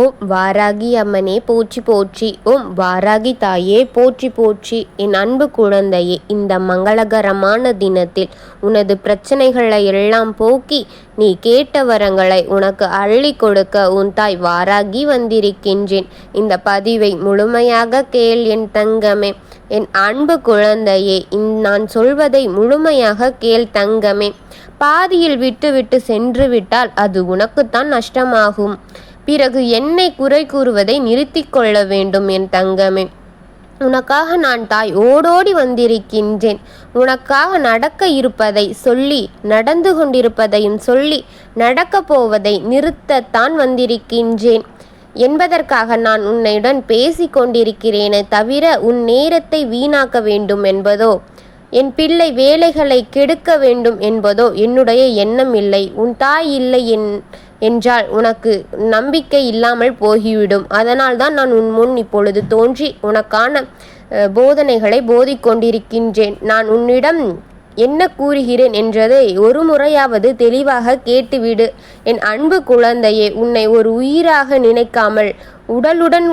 ஓம் வாராகி அம்மனே போற்றி போற்றி. ஓம் வாராகி தாயே போற்றி போற்றி. என் அன்பு குழந்தையே இந்த மங்களகரமான தினத்தில் உனது பிரச்சனைகளை எல்லாம் போக்கி நீ கேட்ட வரங்களை உனக்கு அள்ளி கொடுக்க உன் தாய் வாராகி வந்திருக்கின்றேன். இந்த பதிவை முழுமையாக கேள் என் தங்கமே. என் அன்பு குழந்தையே நான் சொல்வதை முழுமையாக கேள் தங்கமே. பாதியில் விட்டுவிட்டு சென்று விட்டால் அது உனக்குத்தான் நஷ்டமாகும். பிறகு என்னை குறை கூறுவதை நிறுத்தி கொள்ள வேண்டும் என் தங்கமே. உனக்காக நான் தாய் ஓடோடி வந்திருக்கின்றேன். உனக்காக நடக்க இருப்பதை சொல்லி நடந்து கொண்டிருப்பதையும் சொல்லி நடக்கப் போவதை நிறுத்தத்தான் வந்திருக்கின்றேன். என்பதற்காக நான் உன்னையுடன் பேசி கொண்டிருக்கிறேனே தவிர உன் நேரத்தை வீணாக்க வேண்டும் என்பதோ என் பிள்ளை வேலைகளை கெடுக்க வேண்டும் என்பதோ என்னுடைய எண்ணம் இல்லை. உன் தாய் இல்லை என் என்றால் உனக்கு நம்பிக்கை இல்லாமல் போகிவிடும். அதனால்தான் நான் உன் முன் இப்பொழுது தோன்றி உனக்கான போதனைகளை போதிக்கொண்டிருக்கின்றேன். நான் உன்னிடம் என்ன கூறுகிறேன் என்றதை ஒரு முறையாவது தெளிவாக கேட்டுவிடு. என் அன்பு குழந்தையே உன்னை ஒரு உயிராக நினைக்காமல் உடலுடன்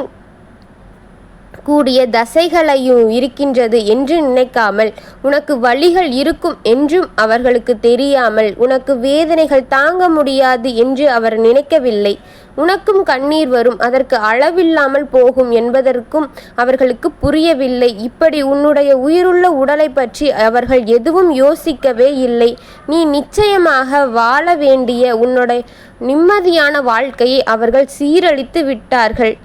கூடிய தசைகளையும் இருக்கின்றது என்று நினைக்காமல் உனக்கு வழிகள் இருக்கும் என்றும் அவர்களுக்கு தெரியாமல் உனக்கு வேதனைகள் தாங்க முடியாது என்று அவர் நினைக்கவில்லை. உனக்கும் கண்ணீர் வரும் அதற்கு அளவில்லாமல் போகும் என்பதற்கும் அவர்களுக்கு புரியவில்லை. இப்படி உன்னுடைய உயிருள்ள உடலை பற்றி அவர்கள் எதுவும் யோசிக்கவே இல்லை. நீ நிச்சயமாக வாழ வேண்டிய உன்னுடைய நிம்மதியான வாழ்க்கையை அவர்கள் சீரழித்து விட்டார்கள்.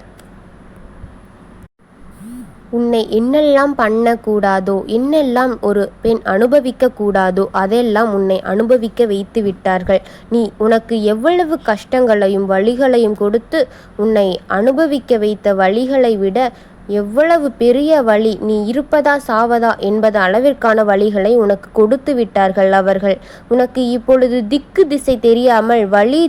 உன்னை என்னெல்லாம் பண்ணக்கூடாதோ என்னெல்லாம் ஒரு பெண் அனுபவிக்க கூடாதோ அதெல்லாம் உன்னை அனுபவிக்க வைத்து விட்டார்கள். நீ உனக்கு எவ்வளவு கஷ்டங்களையும் வழிகளையும் கொடுத்து உன்னை அனுபவிக்க வைத்த வழிகளை விட எவ்வளவு பெரிய வழி நீ இருப்பதா சாவதா என்பது அளவிற்கான வழிகளை உனக்கு கொடுத்து விட்டார்கள் அவர்கள். உனக்கு இப்பொழுது திக்கு திசை தெரியாமல் வழி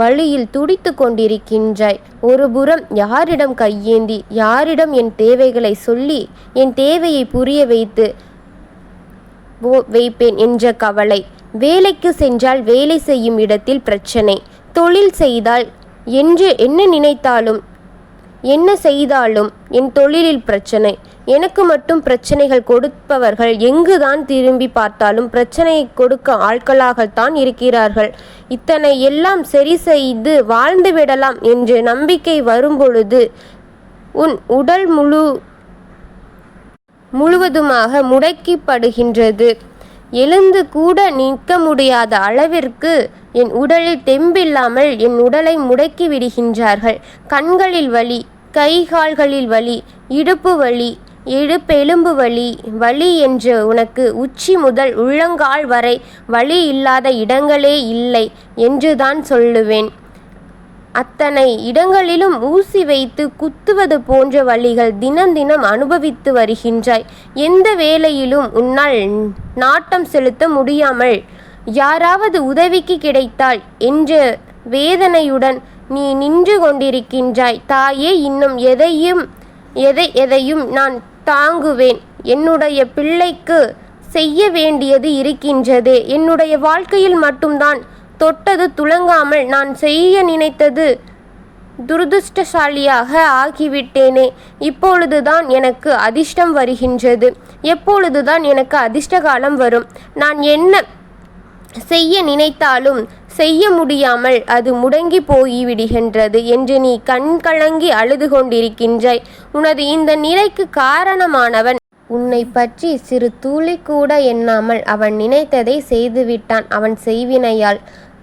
வழியில் துடித்து கொண்டிருக்கின்றாய். ஒருபுறம் யாரிடம் கையேந்தி யாரிடம் என் தேவைகளை சொல்லி என் தேவையை புரிய வைத்து வைப்பேன் என்ற கவலை. வேலைக்கு சென்றால் வேலை செய்யும் இடத்தில் பிரச்சனை. தொழில் செய்தால் என்று என்ன நினைத்தாலும் என்ன செய்தாலும் என் தொழிலில் பிரச்சனை. எனக்கு மட்டும் பிரச்சனைகள் கொடுப்பவர்கள் எங்குதான் திரும்பி பார்த்தாலும் பிரச்சனையை கொடுக்க ஆட்களாகத்தான் இருக்கிறார்கள். இத்தனை எல்லாம் சரி செய்து வாழ்ந்து விடலாம் என்று நம்பிக்கை வரும்பொழுது உன் உடல் முழு முழுவதுமாக முடக்கிப்படுகின்றது. எழுந்து கூட நிற்க முடியாத அளவிற்கு என் உடலில் தெம்பில்லாமல் என் உடலை முடக்கி விடுகின்றார்கள். கண்களில் வலி கை கால்களில் வலி இடுப்பு வலி இடுப்பெலும்பு வலி வலி என்று உனக்கு உச்சி முதல் உள்ளங்கால் வரை வலி இல்லாத இடங்களே இல்லை என்றுதான் சொல்லுவேன். அத்தனை இடங்களிலும் ஊசி வைத்து குத்துவது போன்ற வழிகள் தினம் தினம் அனுபவித்து வருகின்றாய். எந்த வேலையிலும் உன்னால் நாட்டம் செலுத்த முடியாமல் யாராவது உதவிக்கு கிடைத்தால் என்ற வேதனையுடன் நீ நின்று கொண்டிருக்கின்றாய். தாயே இன்னும் எதையும் எதை எதையும் நான் தாங்குவேன். என்னுடைய பிள்ளைக்கு செய்ய வேண்டியது இருக்கின்றது. என்னுடைய வாழ்க்கையில் மட்டும்தான் தொட்டது துளங்காமல் நான் செய்ய நினைத்தது துரதிருஷ்டசாலியாக ஆகிவிட்டேனே. இப்பொழுதுதான் எனக்கு அதிர்ஷ்டம் வருகின்றது. எப்பொழுதுதான் எனக்கு அதிர்ஷ்ட காலம் வரும். நான் என்ன செய்ய நினைத்தாலும் செய்ய முடியாமல் அது முடங்கி போய்விடுகின்றது என்று நீ கண் கலங்கி அழுது கொண்டிருக்கின்றாய். உனது இந்த நிலைக்கு காரணமானவன் உன்னை பற்றி சிறு தூளி கூட எண்ணாமல் அவன் நினைத்ததை செய்துவிட்டான். அவன் செய்வினையால்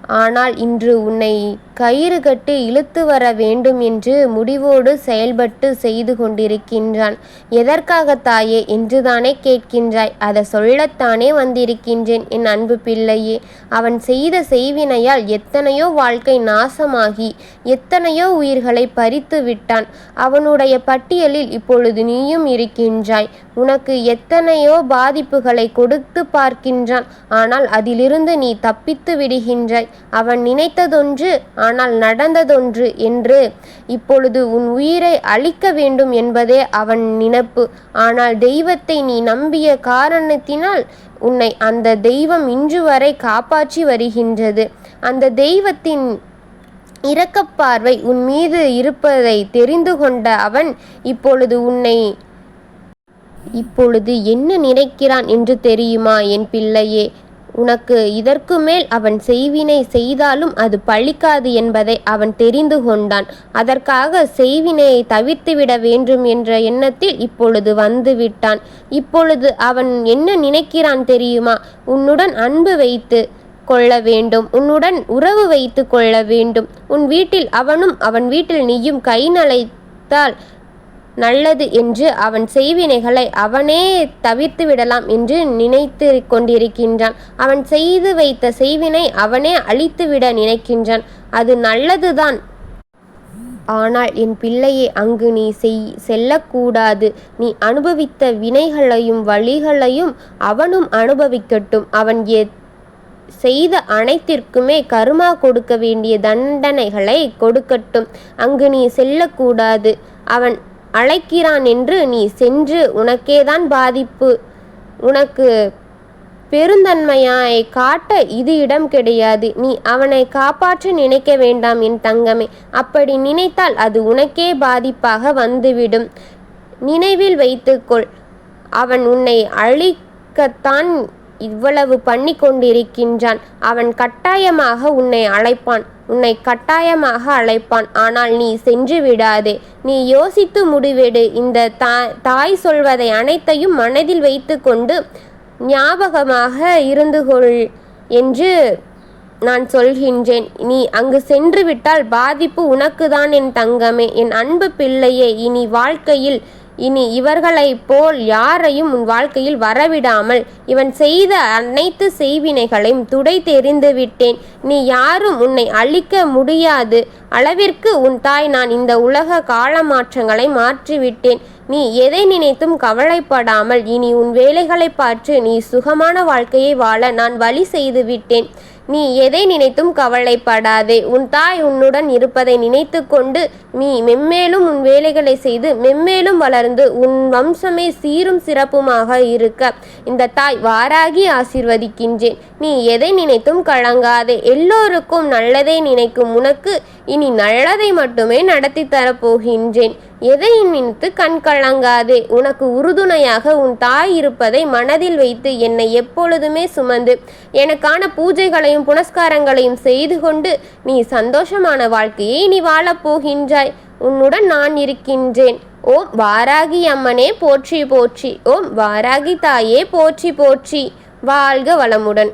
ஆனால் இன்று உன்னை கயிறு கட்டி இழுத்து வர வேண்டும் என்று முடிவோடு செயல்பட்டு செய்து கொண்டிருக்கின்றான். எதற்காக தாயே? என்றுதானே கேட்கின்றாய். அதை சொல்லத்தானே வந்திருக்கின்றேன் என் அன்பு பிள்ளையே. அவன் செய்த செய்வினையால் எத்தனையோ வாழ்க்கை நாசமாகி எத்தனையோ உயிர்களை பறித்து விட்டான். அவனுடைய பட்டியலில் இப்பொழுது நீயும் இருக்கின்றாய். உனக்கு எத்தனையோ பாதிப்புகளை கொடுத்து பார்க்கின்றான். ஆனால் அதிலிருந்து நீ தப்பித்து விடுகின்றாய். அவன் நினைத்ததொன்று ஆனால் நடந்ததொன்று என்று. இப்பொழுது உன் உயிரை அழிக்க வேண்டும் என்பதே அவன் நினப்பு. ஆனால் தெய்வத்தை நீ நம்பிய காரணத்தினால் உன்னை அந்த தெய்வம் இன்று வரை காப்பாற்றி வருகின்றது. அந்த தெய்வத்தின் இரக்கப்பார்வை உன் மீது இருப்பதை தெரிந்து கொண்ட அவன் இப்பொழுது உன்னை இப்பொழுது என்ன நினைக்கிறான் என்று தெரியுமா என் பிள்ளையே? உனக்கு இதற்கு மேல் அவன் செய்வினை செய்தாலும் அது பழிக்காது என்பதை அவன் தெரிந்து கொண்டான். அதற்காக செய்வினையை தவிர்த்துவிட வேண்டும் என்ற எண்ணத்தில் இப்பொழுது வந்து விட்டான். இப்பொழுது அவன் என்ன நினைக்கிறான் தெரியுமா? உன்னுடன் அன்பு வைத்து கொள்ள வேண்டும். உன்னுடன் உறவு வைத்து கொள்ள வேண்டும். உன் வீட்டில் அவனும் அவன் வீட்டில் நீயும் கை நலைத்தால் நல்லது என்று அவன் செய்வினைகளை அவனே தவிர்த்து விடலாம் என்று நினைத்து கொண்டிருக்கின்றான். அவன் செய்து வைத்த செய்வினை அவனே அழித்துவிட நினைக்கின்றான். அது நல்லதுதான். ஆனால் என் பிள்ளையே அங்கு நீ செய் செல்லக்கூடாது. நீ அனுபவித்த வினைகளையும் வழிகளையும் அவனும் அனுபவிக்கட்டும். அவன் எ செய்த அனைத்திற்குமே கருமா கொடுக்க வேண்டிய தண்டனைகளை கொடுக்கட்டும். அங்கு நீ செல்லக்கூடாது. அவன் அழைக்கிறான் என்று நீ சென்று உனக்கேதான் பாதிப்பு. உனக்கு பெருந்தன்மையாய் காட்ட இது இடம் கிடையாது. நீ அவனை காப்பாற்ற நினைக்க வேண்டாம் என் தங்கமே. அப்படி நினைத்தால் அது உனக்கே பாதிப்பாக வந்துவிடும். நினைவில் வைத்துக்கொள் அவன் உன்னை அழிக்கத்தான் இவ்வளவு பண்ணி கொண்டிருக்கின்றான் அவன் கட்டாயமாக உன்னை அழைப்பான். உன்னை கட்டாயமாக அழைப்பான். ஆனால் நீ சென்று விடாதே. நீ யோசித்து முடிவெடு. இந்த தாய் சொல்வதை அனைத்தையும் மனதில் வைத்து கொண்டு ஞாபகமாக இருந்து கொள் என்று நான் சொல்கின்றேன். நீ அங்கு சென்று விட்டால் பாதிப்பு உனக்குதான் என் தங்கமே. என் அன்பு பிள்ளையே இனி வாழ்க்கையில் இனி இவர்களைப் போல் யாரையும் உன் வாழ்க்கையில் வரவிடாமல் இவன் செய்த அனைத்து செய்வினைகளையும் துடை தெரிந்து விட்டேன். நீ யாரும் உன்னை அழிக்க முடியாது. அளவிற்கு உன் தாய் நான் இந்த உலக காலமாற்றங்களை மாற்றிவிட்டேன். நீ எதை நினைத்தும் கவலைப்படாமல் இனி உன் வேலைகளை பார்த்து நீ சுகமான வாழ்க்கையை வாழ நான் வழி செய்து விட்டேன். நீ எதை நினைத்தும் கவலைப்படாதே. உன் தாய் உன்னுடன் இருப்பதை நினைத்து கொண்டு நீ மெம்மேலும் உன் வேலைகளை செய்து மெம்மேலும் வளர்ந்து உன் வம்சமே சீரும் சிறப்புமாக இருக்க. இந்த தாய் வாராகி ஆசிர்வதிக்கின்றேன். நீ எதை நினைத்தும் கலங்காதே. எல்லோருக்கும் நல்லதை நினைக்கும் உனக்கு இனி நல்லதை மட்டுமே நடத்தி தரப்போகின்றேன். எதை நினைத்து கண் கலங்காதே. உனக்கு உறுதுணையாக உன் தாய் இருப்பதை மனதில் வைத்து என்னை எப்பொழுதுமே சுமந்து எனக்கான பூஜைகளையும் பூஜைகளையும் புனஸ்காரங்களையும் செய்து கொண்டு நீ சந்தோஷமான வாழ்க்கையை நீ வாழப்போகின்றாய் உன்னுடன் நான் இருக்கின்றேன். ஓம் வாராகி அம்மனே போற்றி போற்றி. ஓம் வாராகி தாயே போற்றி போற்றி. வாழ்க வளமுடன்.